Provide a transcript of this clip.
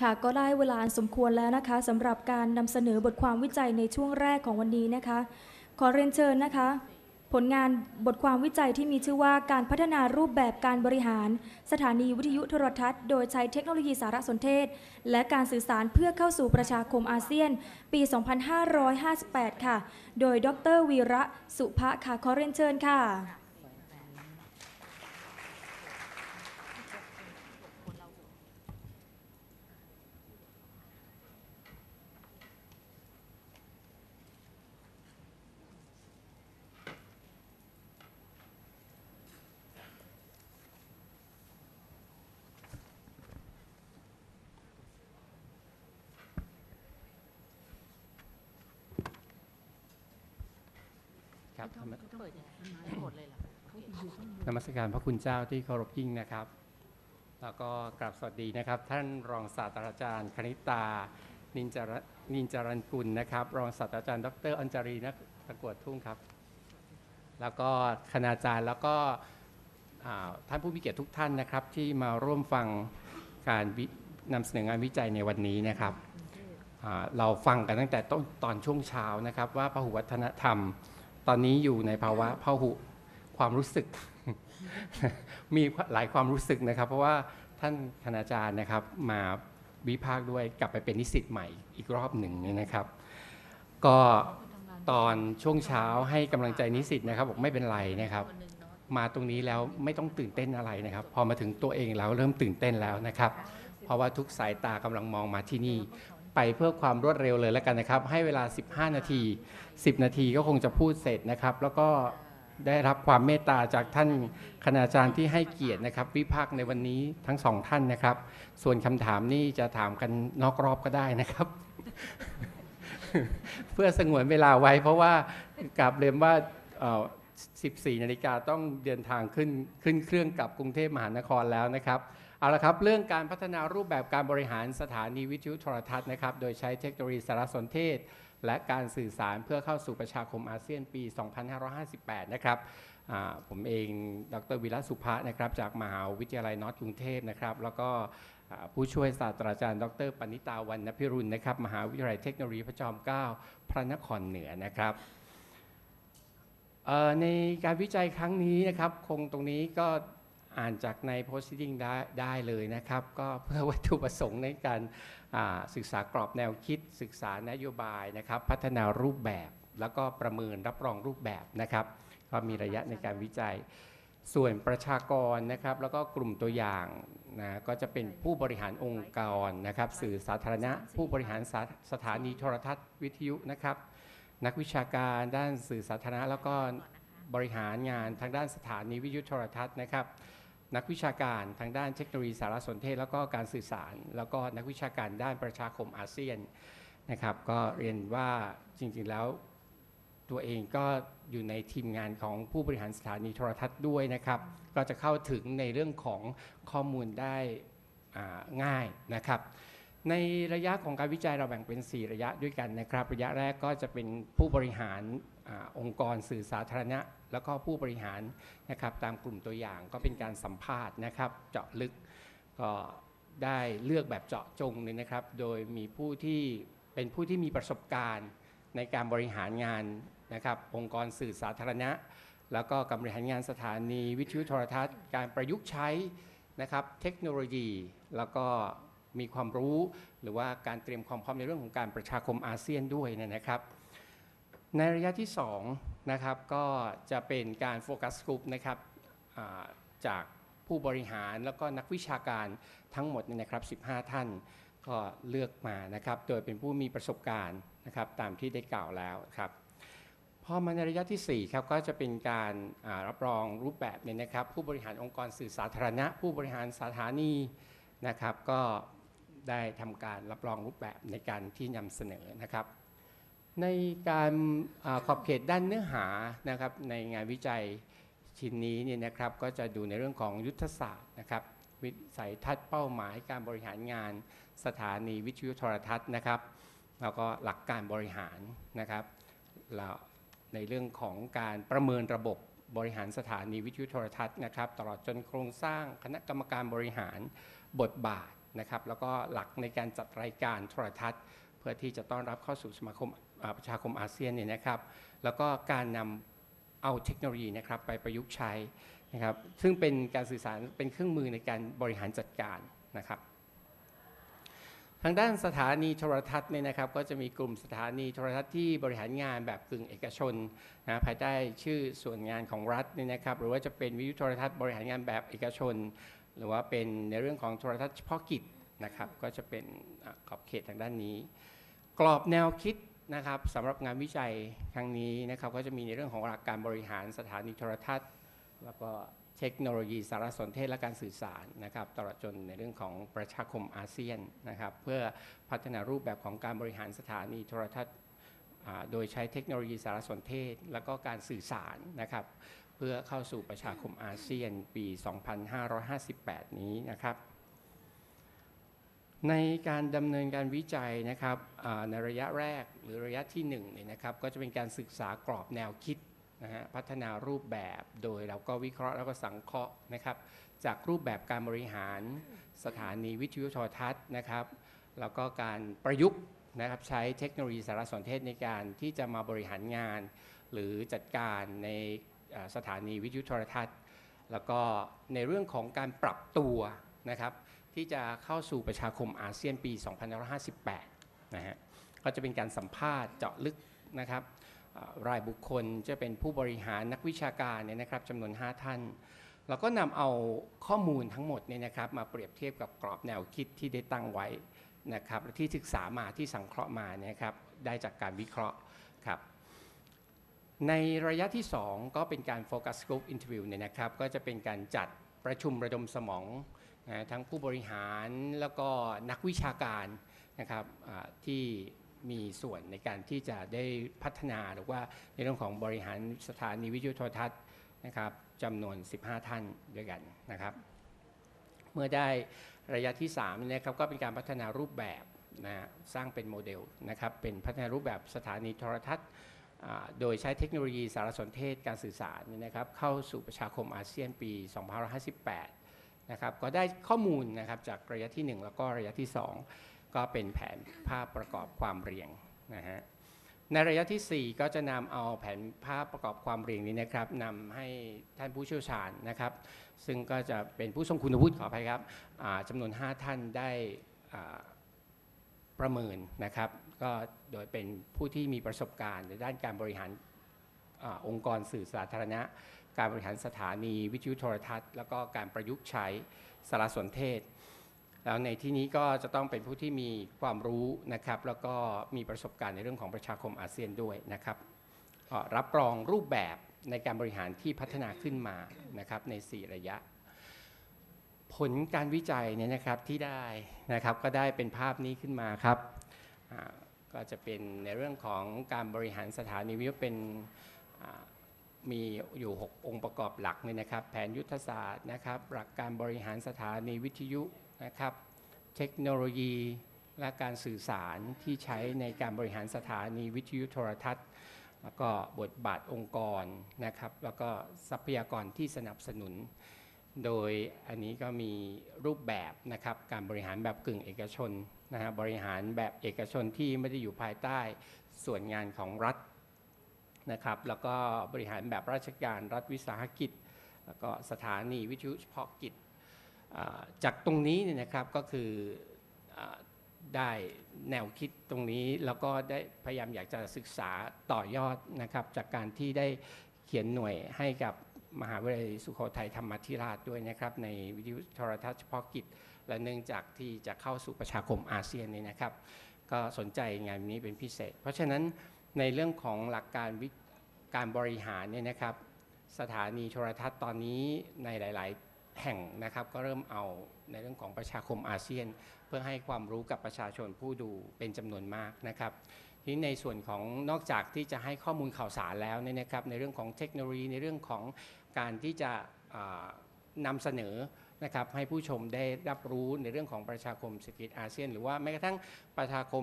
ค่ะก็ได้เวลาสมควรแล้วนะคะสำหรับการนำเสนอบทความวิจัยในช่วงแรกของวันนี้นะคะ ขอเรียนเชิญนะคะ ผลงานบทความวิจัยที่มีชื่อว่าการพัฒนารูปแบบการบริหาร สถานีวิทยุโทรทัศน์ โดยใช้เทคโนโลยีสารสนเทศ และการสื่อสารเพื่อเข้าสู่ประชาคมอาเซียน ปี 2558 ค่ะ โดยดรวีระสุภะค่ะขอเรียนเชิญค่ะ ครับนมัสเปิดยังไงหมดเลยเหรอนมัสการพระคุณเจ้าที่เคารพยิ่งนะครับ แล้วก็กราบสวัสดีนะครับ ท่านรองศาสตราจารย์คณิตา นินจารนินจารันกุลนะครับ รองศาสตราจารย์ ดรอัญจารีนักประกวดทุ่งครับ แล้วก็คณาจารย์แล้วก็อ่าท่านผู้มีเกียรติทุกท่านนะครับ ที่มาร่วมฟังการวินำเสนองานวิจัยในวันนี้นะครับอ่าเราฟังกันตั้งแต่ต้นตอนช่วงเช้านะครับ ว่าพหุวัฒนธรรม ตอนนี้อยู่ในภาวะพหุความรู้สึก มีหลายความรู้สึกนะครับ เพราะว่าท่านคณาจารย์นะครับมาวิพากษ์ด้วยกลับไปเป็นนิสิตใหม่อีกรอบหนึ่งนะครับ ก็ตอนช่วงเช้าให้กำลังใจนิสิตนะครับบอกไม่เป็นไรนะครับ มาตรงนี้แล้วไม่ต้องตื่นเต้นอะไรนะครับ พอมาถึงตัวเองแล้วเริ่มตื่นเต้นแล้วนะครับ เพราะว่าทุกสายตากำลังมองมาที่นี่ ไปเพื่อความรวดเร็วเลยแล้วกันนะครับ ให้เวลา 15 นาที 10 นาทีก็คงจะพูดเสร็จนะครับ แล้วก็ได้รับความเมตตาจากท่านคณาจารย์ที่ให้เกียรตินะครับ วิพากษ์ในวันนี้ทั้งสองท่านนะครับ ส่วนคำถามนี่จะถามกันนอกรอบก็ได้นะครับ เพื่อสงวนเวลาไว้ เพราะว่ากราบเรียนว่า14 นาฬิกาต้องเดินทางขึ้นขึ้นเครื่องกลับกรุงเทพมหานครแล้วนะครับ เอาละครับ เรื่องการพัฒนารูปแบบการบริหารสถานีวิทยุโทรทัศน์นะครับ โดยใช้เทคโนโลยีสารสนเทศ และการสื่อสารเพื่อเข้าสู่ประชาคมอาเซียนปี 2558 นะครับผมเอง ดรวิระสุภะนะครับ จากมหาวิทยาลัยนอร์ทกรุงเทพนะครับ แล้วก็ผู้ช่วยศาสตราจารย์ ดรปณิตาวันนพิรุณนะครับ มหาวิทยาลัยเทคโนโลยีพระจอมเกล้าพระนครเหนือนะครับในการวิจัยครั้งนี้นะครับ คงตรงนี้ก็ อ่านจากใน proceeding ได้ได้เลยนะครับ ก็เพื่อวัตถุประสงค์ในการศึกษากรอบแนวคิด ศึกษานโยบายนะครับ พัฒนารูปแบบ แล้วก็ประเมินรับรองรูปแบบนะครับ ก็มีระยะในการวิจัย ส่วนประชากรนะครับ แล้วก็กลุ่มตัวอย่างนะก็จะเป็นผู้บริหารองค์กรนะครับ สื่อสาธารณะ ผู้บริหารสสถานีโทรทัศน์วิทยุนะครับ นักวิชาการด้านสื่อสาธารณะแล้วก็บริหารงานทางด้านสถานีวิทยุโทรทัศน์นะครับ นักวิชาการทางด้านเทคโนโลยีสารสนเทศ แล้วก็การสื่อสาร แล้วก็นักวิชาการด้านประชาคมอาเซียนนะครับ ก็เรียนว่าจริงๆแล้วตัวเองก็อยู่ในทีมงานของผู้บริหารสถานีโทรทัศน์ด้วยนะครับ ก็จะเข้าถึงในเรื่องของข้อมูลได้ง่ายนะครับ ในระยะของการวิจัยเราแบ่งเป็น 4 ระยะด้วยกันนะครับ ระยะแรกก็จะเป็นผู้บริหารอองค์กรสื่อสาธารณะ แล้วก็ผู้บริหารนะครับตามกลุ่มตัวอย่างก็เป็นการสัมภาษณ์นะครับเจาะลึกก็ได้เลือกแบบเจาะจงเลยนะครับ โดยมีผู้ที่เป็นผู้ที่มีประสบการณ์ในการบริหารงานนะครับองค์กรสื่อสาธารณะ แล้วก็การบริหารงานสถานีวิทยุโทรทัศน์ การประยุกต์ใช้นะครับเทคโนโลยีแล้วก็มีความรู้หรือว่าการเตรียมความพร้อมในเรื่องของการประชาคมอาเซียนด้วยนยนะครับ ในระยะที่ 2 นะครับก็จะเป็นการโฟกัสกลุ่มนะครับจากผู้บริหารแล้วก็นักวิชาการทั้งหมดเนี่ยนะครับ 15 ท่านก็เลือกมานะครับ โดยเป็นผู้มีประสบการณ์นะครับตามที่ได้กล่าวแล้วครับพอมาในระยะทีสี่ 4 ครับก็จะเป็นการรับรองรูปแบบเนี่ยนะครับ ผู้บริหารองค์กรสื่อสาธารณะ ผู้บริหารสถานีนะครับ ก็ได้ทำการรับรองรูปแบบในการที่นำเสนอนะครับ ในการอขอบเขตด้านเนื้อหานะครับในงานวิจัยชิ้นนี้เนี่ยนะครับก็จะดูในเรื่องของยุทธศาสตร์นะครับวิสัยทัศน์เป้าหมายการบริหารงานสถานีวิทยุโทรทัศน์นะครับแล้วก็หลักการบริหารนะครับแล้วในเรื่องของการประเมินระบบบริหารสถานีวิทยุโทรทัศน์นะครับ ตลอดจนโครงสร้างคณะกรรมการบริหารบทบาทนะครับ แล้วก็หลักในการจัดรายการโทรทัศน์ เพื่อที่จะต้อนรับเข้าสู่สมาคมประชาคมอาเซียนเนี่ยนะครับ แล้วก็การนำเอาเทคโนโลยีนะครับไปประยุกต์ใช้นะครับ ซึ่งเป็นการสื่อสารเป็นเครื่องมือในการบริหารจัดการนะครับ ทางด้านสถานีโทรทัศน์เนี่ยนะครับ ก็จะมีกลุ่มสถานีโทรทัศน์ที่บริหารงานแบบกึ่งเอกชนนะภายใต้ชื่อส่วนงานของรัฐเนี่ยนะครับ หรือว่าจะเป็นวิทยุโทรทัศน์บริหารงานแบบเอกชน หรือว่าเป็นในเรื่องของโทรทัศน์เฉพาะกิจ นะครับ ก็จะเป็นขอบเขตทางด้านนี้ กรอบแนวคิดนะครับสำหรับงานวิจัยครั้งนี้นะครับก็จะมีในเรื่องของหลักการบริหารสถานีโทรทัศน์ แล้วก็เทคโนโลยีสารสนเทศและการสื่อสารนะครับตลอดจนในเรื่องของประชาคมอาเซียนนะครับเพื่อพัฒนารูปแบบของการบริหารสถานีโทรทัศน์โดยใช้เทคโนโลยีสารสนเทศ แล้วก็การสื่อสารนะครับ เพื่อเข้าสู่ประชาคมอาเซียนปี 2558 นี้นะครับ ในการดำเนินการวิจัยนะครับในระยะแรกหรือระยะที่1เนี่ยนะครับก็จะเป็นการศึกษากรอบแนวคิดนะฮะพัฒนารูปแบบโดยเราก็วิเคราะห์แล้วก็สังเคราะห์นะครับ จากรูปแบบการบริหารสถานีวิทยุโทรทัศน์นะครับ แล้วก็การประยุกต์นะครับใช้เทคโนโลยีสารสนเทศในการที่จะมาบริหารงาน หรือจัดการในสถานีวิทยุโทรทัศน์ แล้วก็ในเรื่องของการปรับตัวนะครับ ที่จะเข้าสู่ประชาคมอาเซียนปี 2558 นะฮะ ก็จะเป็นการสัมภาษณ์เจาะลึกนะครับรายบุคคลจะเป็นผู้บริหารนักวิชาการเนี่ยนะครับจำนวน 5 ท่าน เราก็นำเอาข้อมูลทั้งหมดเนี่ยนะครับมาเปรียบเทียบกับกรอบแนวคิดที่ได้ตั้งไว้นะครับที่ศึกษามาที่สังเคราะห์มาเนี่ยครับได้จากการวิเคราะห์ครับในระยะที่ 2 ก็เป็นการโฟกัสก r ุ u p อินเทอร์วิวเนี่ยนะครับก็จะเป็นการจัดประชุมระดมสมอง นะทั้งผู้บริหารแล้วก็นักวิชาการนะครับที่มีส่วนในการที่จะได้พัฒนาหรือว่าในเรื่องของบริหารสถานีวิทยุโทรทัศน์นะครับจำนวน 15 ท่านด้วยกันนะครับ เมื่อได้ระยะที่3เนี่ยนะครับก็เป็นการพัฒนารูปแบบนะฮะสร้างเป็นโมเดลนะครับเป็นพัฒนารูปแบบสถานีโทรทัศน์ โดยใช้เทคโนโลยีสารสนเทศการสื่อสารเนี่ยนะครับเข้าสู่ประชาคมอาเซียนปี 2558 นะครับก็ได้ข้อมูลนะครับจากระยะที่ 1 แล้วก็ระยะที่ 2 ก็เป็นแผนภาพประกอบความเรียงนะฮะในระยะทีสี่ 4 ก็จะนำเอาแผนภาพประกอบความเรียงนี้นะครับนำให้ท่านผู้เชี่ยวชาญนะครับ ซึ่งก็จะเป็นผู้ทรงคุณวุฒิขออภัยครับจำนวน 5 ท่านได้ประเมินนะครับ ก็โดยเป็นผู้ที่มีประสบการณ์ในด้านการบริหารอองค์กรสื่อสาธารณะ การบริหารสถานีวิทยุโทรทัศน์ แล้วก็การประยุกต์ใช้สารสนเทศ แล้วในที่นี้ก็จะต้องเป็นผู้ที่มีความรู้นะครับ แล้วก็มีประสบการณ์ในเรื่องของประชาคมอาเซียนด้วยนะครับรับรองรูปแบบในการบริหารที่พัฒนาขึ้นมานะครับใน 4 ระยะ ผลการวิจัยเนี่ยนะครับที่ได้นะครับก็ได้เป็นภาพนี้ขึ้นมาครับก็จะเป็นในเรื่องของการบริหารสถานีวิทยุเป็น มีอยู่ 6 องค์ประกอบหลักเนี่ยนะครับ แผนยุทธศาสตร์นะครับ หลักการบริหารสถานีวิทยุนะครับ เทคโนโลยี และการสื่อสารที่ใช้ในการบริหารสถานีวิทยุโทรทัศน์ แล้วก็บทบาทองค์กรนะครับ แล้วก็ทรัพยากรที่สนับสนุน โดยอันนี้ก็มีรูปแบบนะครับ การบริหารแบบกึ่งเอกชนนะฮะบริหารแบบเอกชนที่ไม่ได้อยู่ภายใต้ส่วนงานของรัฐ นะครับ แล้วก็บริหารแบบราชการรัฐวิสาหกิจ แล้วก็สถานีวิทยุเฉพาะกิจ จากตรงนี้เนี่ยนะครับก็คืออได้แนวคิดตรงนี้ แล้วก็ได้พยายามอยากจะศึกษาต่อยอดนะครับ จากการที่ได้เขียนหน่วยให้กับมหาวิทยาลัยสุโขทัยธรรมธิราชด้วยนะครับ ในวิทยุโทรทัศน์เฉพาะกิจ และเนื่องจากที่จะเข้าสู่ประชาคมอาเซียนนี่นะครับ ก็สนใจงานนี้เป็นพิเศษ เพราะฉะนั้น ในเรื่องของหลักการวิการบริหารเนี่ยนะครับ สถานีโทรทัศน์ตอนนี้ในหลาย ๆ แห่งนะครับ ก็เริ่มเอาในเรื่องของประชาคมอาเซียน เพื่อให้ความรู้กับประชาชนผู้ดูเป็นจำนวนมากนะครับทีนี้ในส่วนของนอกจากที่จะให้ข้อมูลข่าวสารแล้วเนี่ยนะครับ ในเรื่องของเทคโนโลยีในเรื่องของการที่จะอ่านำเสนอนะครับให้ผู้ชมได้รับรู้ในเรื่องของประชาคมเศรษฐกิจอาเซียน หรือว่าแม้กระทั่งประชาคม